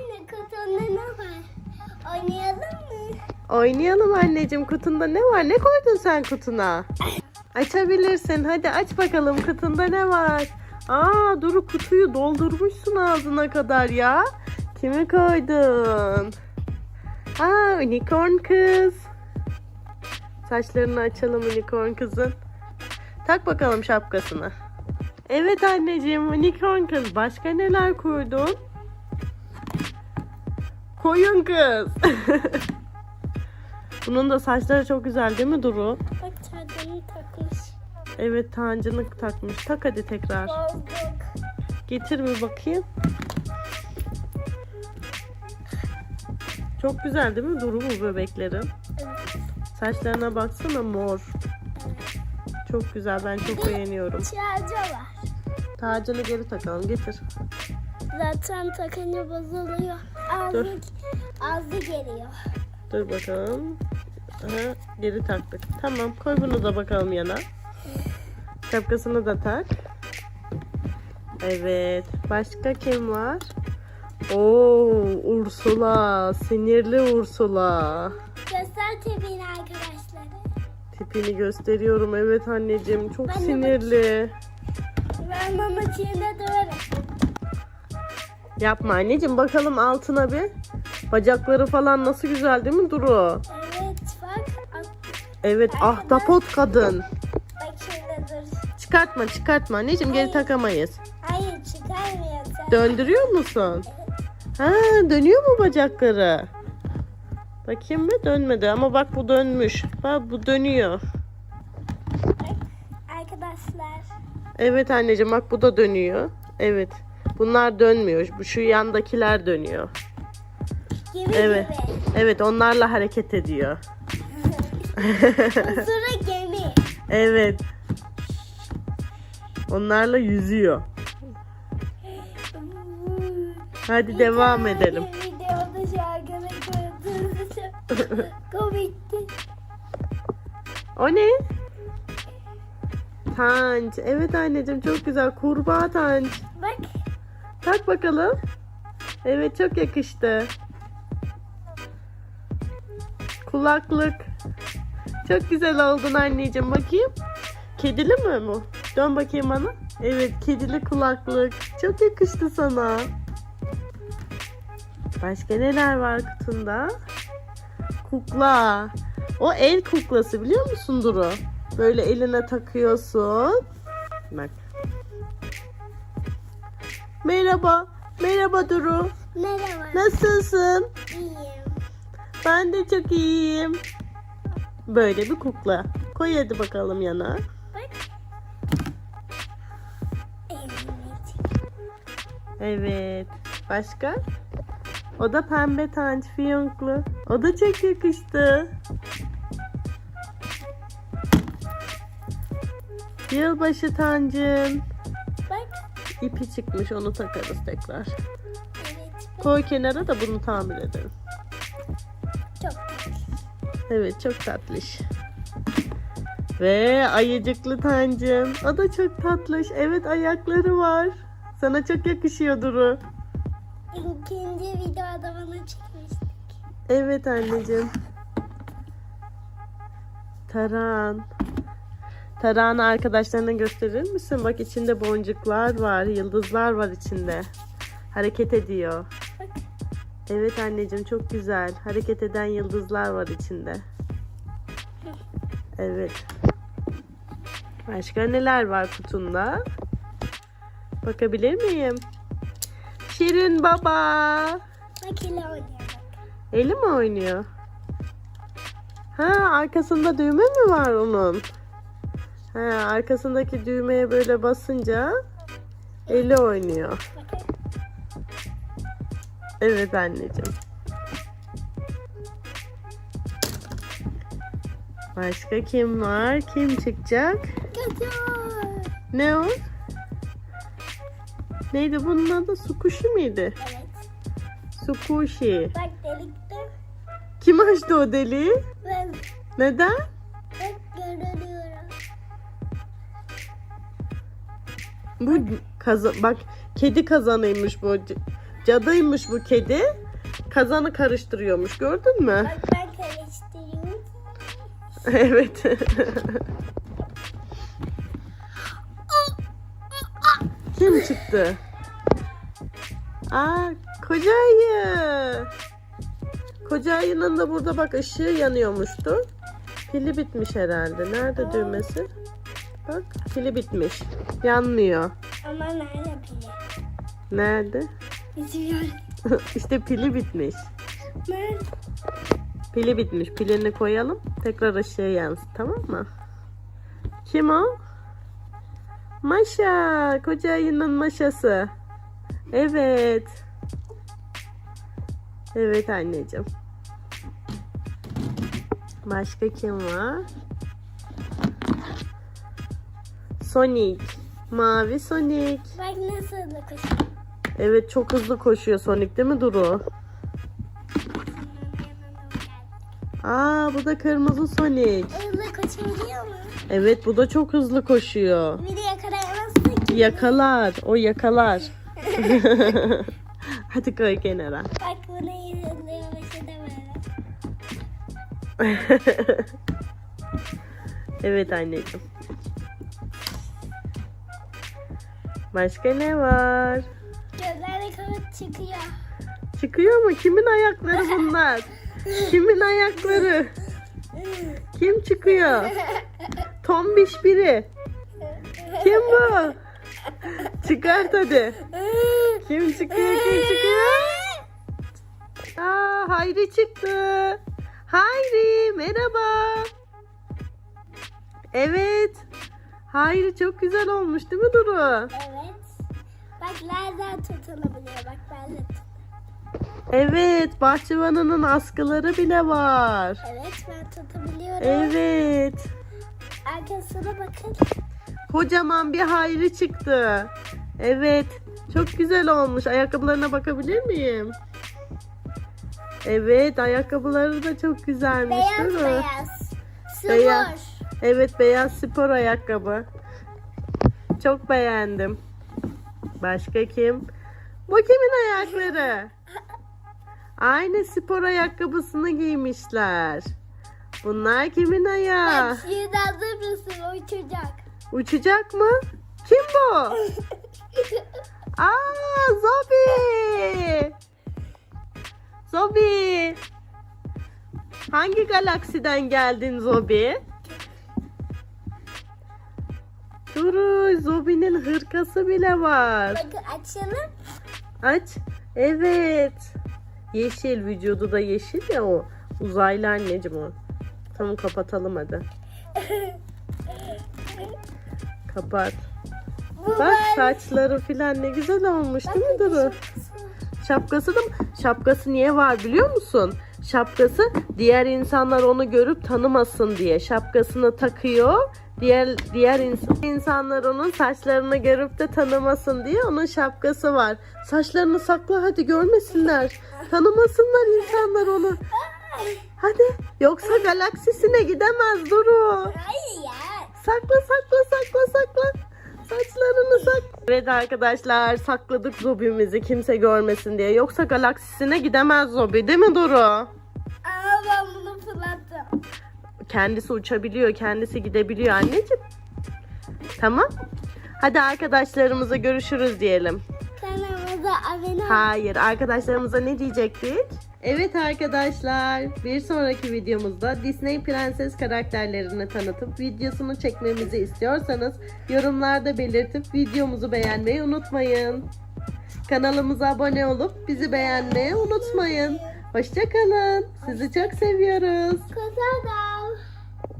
Anne kutunda ne var? Oynayalım mı? Oynayalım anneciğim. Kutunda ne var? Ne koydun sen kutuna? Açabilirsin. Hadi aç bakalım kutunda ne var? Aa Duru kutuyu doldurmuşsun ağzına kadar ya. Kimi koydun? Aa unicorn kız. Saçlarını açalım unicorn kızın. Tak bakalım şapkasını. Evet anneciğim unicorn kız. Başka neler koydun? Koyun kız. Bunun da saçları çok güzel değil mi Duru? Bak çadırını takmış. Evet tancını takmış. Tak hadi tekrar. Bozduk. Getir bir bakayım. Çok güzel değil mi Duru bu bebeklerin? Evet. Saçlarına baksana mor. Çok güzel ben çok beğeniyorum. Çağcı var. Tacını geri takalım getir. Zaten takınca bozuluyor. Dur. Ağzı geliyor. Dur bakalım. Aha, geri taktık. Tamam koy bunu da bakalım yana. Şapkasını da tak. Evet. Başka kim var? Oo, Ursula. Sinirli Ursula. Göster tepini arkadaşlara. Tipini gösteriyorum. Evet anneciğim. Çok Ben de sinirli. Ben mama çiğne döverim. Yapma anneciğim. Bakalım altına bir. Bacakları falan nasıl güzel değil mi Duru? Evet bak. Evet ahtapot kadın. Bak şöyle dur. Çıkartma çıkartma anneciğim geri takamayız. Hayır çıkarmıyorsun. Döndürüyor musun? Ha dönüyor mu bacakları? Bakayım mı? Dönmedi ama bak bu dönmüş. Bak bu dönüyor. Bak arkadaşlar. Evet anneciğim bak bu da dönüyor. Evet. Bunlar dönmüyor. Bu şu yandakiler dönüyor. Gibi Evet. gibi. Evet onlarla hareket ediyor. Sonra gemi. Evet. Onlarla yüzüyor. Hadi devam Bir edelim. tane Videoda şarkını komikti. O ne? Tanç. Evet anneciğim çok güzel. Kurbağa tanç. Bak Tak bakalım. Evet çok yakıştı. Kulaklık. Çok güzel oldun anneciğim. Bakayım. Kedili mi bu? Dön bakayım bana. Evet kedili kulaklık. Çok yakıştı sana. Başka neler var kutunda? Kukla. O el kuklası biliyor musun Duru? Böyle eline takıyorsun. Bak. Merhaba. Merhaba Duru. merhaba. Nasılsın? İyiyim. Ben de çok iyiyim. Böyle bir kukla. Koy hadi bakalım yana. Evet. Başka? O da pembe tanç fiyonklu. O da çok yakıştı. Yılbaşı tancın. Bak. İpi çıkmış onu takarız tekrar. Evet. Koy kenara da bunu tamir edelim. Çok tatlı. Evet çok tatlış. Ve ayıcıklı tancım. O da çok tatlış. Evet ayakları var. Sana çok yakışıyor Duru. İkinci videoda bana çekmiştik. Evet anneciğim. Taran. Tarağını arkadaşlarına gösterir misin? Bak içinde boncuklar var, yıldızlar var içinde. Hareket ediyor. Evet anneciğim çok güzel. Hareket eden yıldızlar var içinde. Evet. Başka neler var kutunda? Bakabilir miyim? Şirin baba. Bak ile oynuyor bak. Eli mi oynuyor? Ha arkasında düğme mi var onun? Ha arkasındaki düğmeye böyle basınca eli oynuyor. Evet anneciğim. Başka kim var? Kim çıkacak? Kötü. Ne o? Neydi bunun adı? Sukushi miydi? Evet. Sukushi. Bak delikte. Kim açtı o deliği? Ben Neden? bak görünüyorum. Bu kazan bak kedi kazanıymış bu. Cadıymış bu kedi. Kazanı karıştırıyormuş gördün mü? Bak ben karıştırıyorum. evet. Kim çıktı? Aa, koca ayı. Koca ayının da burada bak ışığı yanıyormuştu. Pili bitmiş herhalde. Nerede düğmesi? Bak pili bitmiş. Yanmıyor. Ama nerede pili? Nerede? Bilmiyorum. işte pili bitmiş. Pili bitmiş. Pilini koyalım. Tekrar ışığı yansın tamam mı? Kim o? Maşa. Koca ayının maşası. Evet. Evet anneciğim. Başka kim var? Sonic. Mavi Sonic. Bak nasıl da koşuyor. Evet çok hızlı koşuyor Sonic değil mi Duru? Aa bu da kırmızı Sonic. Hızlı koşabiliyor mu? Evet bu da çok hızlı koşuyor. Bir de yakalayamazsın ki. Yakalar. O yakalar. Hadi koy kenara. Bak bunu yürüyor evet anneciğim. Başka ne var? Çıkıyor. Çıkıyor mu? Kimin ayakları bunlar? Kimin ayakları? Kim çıkıyor? Tombiş biri. Kim bu? Çıkart hadi. Kim çıkıyor? Kim çıkıyor? Aa, Hayri çıktı. Hayri merhaba. Evet. Hayri çok güzel olmuş değil mi Duru? Evet. Bak nereden tutulabiliyor. Bak ben de Evet bahçıvanının askıları bile var. Evet ben tutabiliyorum. Evet. Arkasına bakın. Kocaman bir hayri çıktı. Evet. Çok güzel olmuş. Ayakkabılarına bakabilir miyim? Evet, ayakkabıları da çok güzelmiş Beyaz değil mi? beyaz. Spor. Beyaz. Evet, beyaz spor ayakkabı. Çok beğendim. Başka kim? Bu kimin ayakları? Aynı spor ayakkabısını giymişler. Bunlar kimin ayağı? Bak şimdi hazır mısın? Uçacak. Uçacak mı? Kim bu? Aa, Zobi. Zobi. Hangi galaksiden geldin Zobi? Duru, Zobi'nin hırkası bile var. Bakın açalım. Aç. Evet. Yeşil, vücudu da yeşil ya o. Uzaylı anneciğim o. Tamam kapatalım hadi. Kapat. Bu Bak saçları filan ne güzel olmuş değil mi Duru? Şapkası da şapkası niye var biliyor musun? Şapkası diğer insanlar onu görüp tanımasın diye şapkasını takıyor. Diğer diğer ins- insanlar onun saçlarını görüp de tanımasın diye onun şapkası var. Saçlarını sakla hadi görmesinler. Tanımasınlar insanlar onu. Hadi yoksa galaksisine gidemez Duru. Sakla sakla sakla sakla. Saçlarını sak. Evet arkadaşlar sakladık Zobi'mizi kimse görmesin diye. Yoksa galaksisine gidemez Zobi değil mi Duru? Kendisi uçabiliyor, kendisi gidebiliyor anneciğim. Tamam. Hadi arkadaşlarımıza görüşürüz diyelim. Kanalımıza abone ol. Hayır, arkadaşlarımıza ne diyecektik? Evet arkadaşlar, bir sonraki videomuzda Disney Prenses karakterlerini tanıtıp videosunu çekmemizi istiyorsanız yorumlarda belirtip videomuzu beğenmeyi unutmayın. Kanalımıza abone olup bizi beğenmeyi unutmayın. Hoşçakalın. Sizi çok seviyoruz. Da.